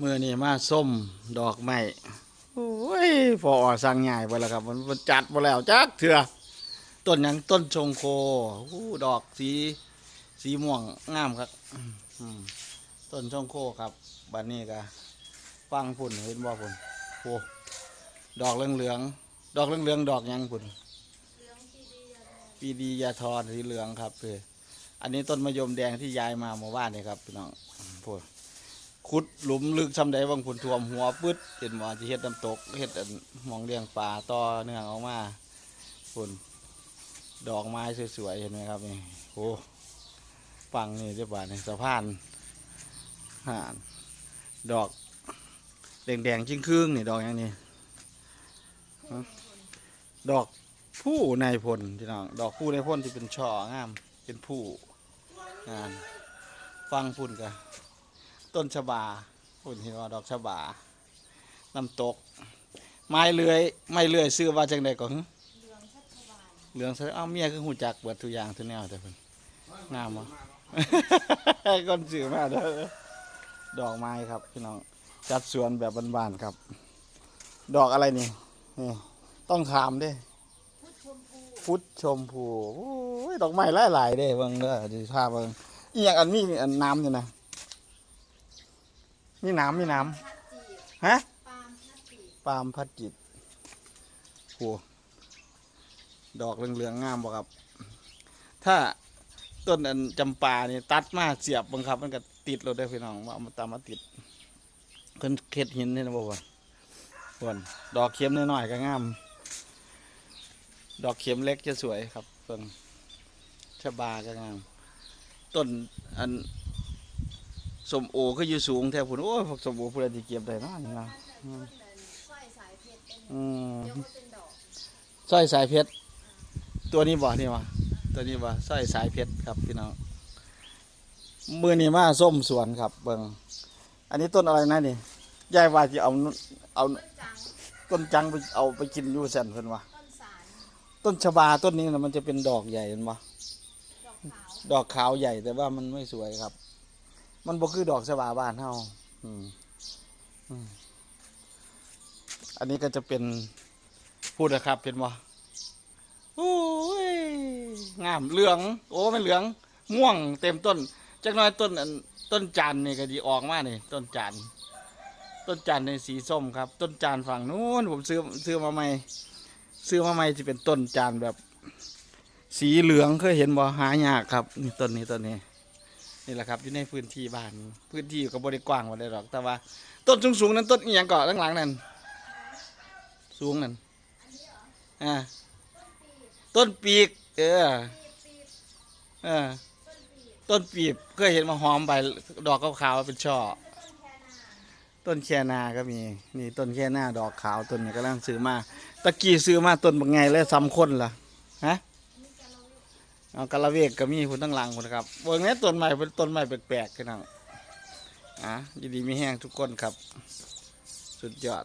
มือนี่มาส้มดอกไม้โอ้ยพออสั่งใหญ่ไปแล้วครับ มันจัดไปแล้วจักเถื่อต้นหยังต้นชงโคอู้ดอกสีสีม่วงงามครับต้นชงโคครับบัดนนี้ก็ฟังพุ่นเห็นบ่พุ่นโอ้ดอกเหลืองเหลืองๆดอกเหลืองเหลืองๆดอกยังพุ่นปีดียาทอนสีเหลืองครับเพื่ออันนี้ต้นมะยมแดงที่ย้ายมาเมื่อวานนี่ครับพี่น้องพูด ขุดหลุมลึกซำใดบางผลท่วมหัวปึ๊ดเห็นว่าจะเฮ็ดน้ำตกเฮ็ดอันมองเลี้ยงปลาต่อเนื่องออกมาพุ่นดอกไม้สวยๆเห็นไหมครับนี่โอ้ฟังนี่เรียบร้อยนี่สะพานห่านดอกแดงๆจิ้งครึ่งนี่ดอกอย่างนี้ดอกผู้ในพลพี่น้องดอกผู้ในพลที่เป็นช่องามเป็นผู้งานฟังพุ่นกัน ต้นชะบาพุ่นเห็นว่าดอกชะบาน้ำตก ไม้เลื้อยไม้เลื้อยซื้อว่าจังใดก่อนเหลืองชัชวาเหลืองอ้าวเมียคือหูจักเบิดทุกอย่างทุกแนวแต่เพิ่นงามวะก้อนซื้อมาเด้อดอกไม้ครับพี่น้องจัดสวนแบบบานๆครับ ดอกอะไรนี่นี่ต้องถามด้ฟุตชมพูโอ้ยดอกไม้หลายๆเด้เบิ่งเด้อดีภาพเบิ่งอีหยังอันนี้อันน้ำอยู่นะ มีน้ำมีน้ำฮะปาล์มพัดจิตโอ้ดอกเหลืองๆงามบ่ครับ ถ้าต้นอันจำปานี่ตัดมาเสียบบังคับ มันก็ติดเรถได้พี่น้องว่าเอามาตามมาติดเพิ่นเข็ดหินนี่นะบ่บ่บ่นดอกเข็มน้อยๆก็งาม ดอกเข็มเล็กจะสวยครับเพิ่งชะบาก็งาม ต้นอัน สมโอก็อยู่สูงแท้พุ่นโอ้ยพวกสมโอพุ่นที่เก็บได้เนาะนี่นะสร้อยสายเพชรเป็นอืมเดี๋ยวมันเป็นดอสร้อยสายเพชรตัวนี้บ่นี่วะตัวนี้บ่สร้อยสายเพชรครับพี่น้องมือนี้มาส้มสวนครับเบิ่งอันนี้ต้นอะไรนะนี่ยายว่าจะเอาเอาต้นจังไปเอาไปกินอยู่แสนเพิ่นว่าต้นสารต้นชบาต้นนี้นะมันจะเป็นดอกใหญ่เห็นบ่อกขาวดอกขาวใหญ่แต่ว่ามันไม่สวยครับ มันบ่คือดอกชบาบ้านเฮาอืมอืมอันนี้ก็จะเป็นพูดนะครับ เป็นบ่โอ้ยงามเหลือง โอ้ไม่เหลือง ม่วงเต็มต้นจักน้อยต้นต้นจันนี่ก็ดีออกมานี่ต้นจันต้นจันในสีส้มครับ ต้นจันฝั่งนู้นผมซื้อซื้อมาใหม่ ซื้อมาใหม่จะเป็นต้นจันแบบ สีเหลืองเคยเห็นบ่หายากครับนี่ต้นนี้ต้นนี้ นี่แหละครับอยู่ในพื้นที่บ้านนี้พื้นที่ก็บริกว้างว่าได้หรอก แต่ว่า ต้นสูงๆนั้นต้นอีหยังเกาะข้างหลังนั่นสูงนั่นอ่าต้นปีก เออเออต้นปีบเคยเห็นมาหอมใบดอกขาวๆเป็นช่อต้นแคนาก็มีนี่ต้นแคนาดอกขาวต้นนี้กำลังซื้อมาตะกี้ซื้อมาต้นบางไงแล้วซ้ำคนล่ะฮะ เอากะละเวกก็มีคุณตั้งหลังคุณครับเบิ่งนี้ต้นใหม่เป็นต้นใหม่แปลกๆกันนะอะยินดีมีแห้งทุกคนครับ สุดยอด